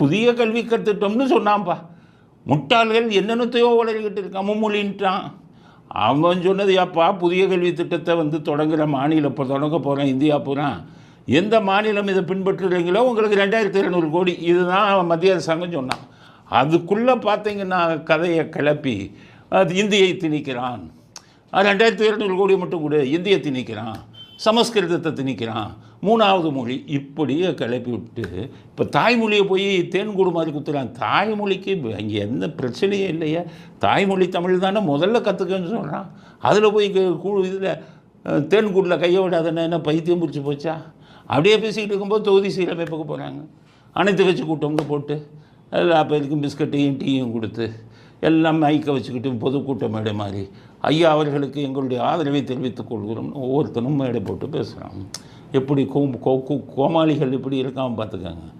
புதிய கல்வி கற்றுட்டோம்னு சொன்னான்ப்பா. முட்டாள்கள் என்னென்னத்தையோ உளறிக்கிட்டு இருக்கான் மும்மொழின்ட்டான் அவன் சொன்னது அப்பா புதிய கல்வி திட்டத்தை வந்து தொடங்குகிற மாநிலம் இப்போ தொடங்க போகிறேன் இந்தியா பூரா. எந்த மாநிலம் இதை பின்பற்றுறீங்களோ உங்களுக்கு ரெண்டாயிரத்தி இரநூறு கோடி. இதுதான் மத்திய அரசாங்கம் சொன்னான். அதுக்குள்ளே பார்த்தீங்கன்னா கதையை கிளப்பி அது இந்தியை திணிக்கிறான். ரெண்டாயிரத்தி இரநூறு கோடி மட்டும் கூட இந்தியை திணிக்கிறான். சமஸ்கிருதத்தை திணிக்கிறான். மூணாவது மொழி இப்படியே கிளப்பி விட்டு இப்போ தாய்மொழியை போய் தேன்கூடு மாதிரி குத்துறான். தாய்மொழிக்கு அங்கே எந்த பிரச்சனையே இல்லையே. தாய்மொழி தமிழ் தானே முதல்ல கற்றுக்கன்னு சொல்கிறான் அதில் போய் இதில் தேன்கூடில் கையை விடாதன்னா என்ன பைத்தியம் பிடிச்சி போச்சா? அப்படியே பேசிக்கிட்டு இருக்கும்போது தொகுதி சீரமைப்புக்கு போகிறாங்க அனைத்து வச்சு கூட்டம்னு போட்டு எல்லா பேருக்கும் பிஸ்கட்டையும் டீயும் கொடுத்து எல்லாம் மைக்க வச்சுக்கிட்டு பொதுக்கூட்டம் மேடை மாதிரி. ஐயா அவர்களுக்கு எங்களுடைய ஆதரவை தெரிவித்துக் கொள்கிறோம்னு ஒவ்வொருத்தனும் மேடை போட்டு பேசுகிறான் எப்படி கோ கோ- கோமாளிகள் இப்படி இருக்காமல் பார்த்துக்கோங்க.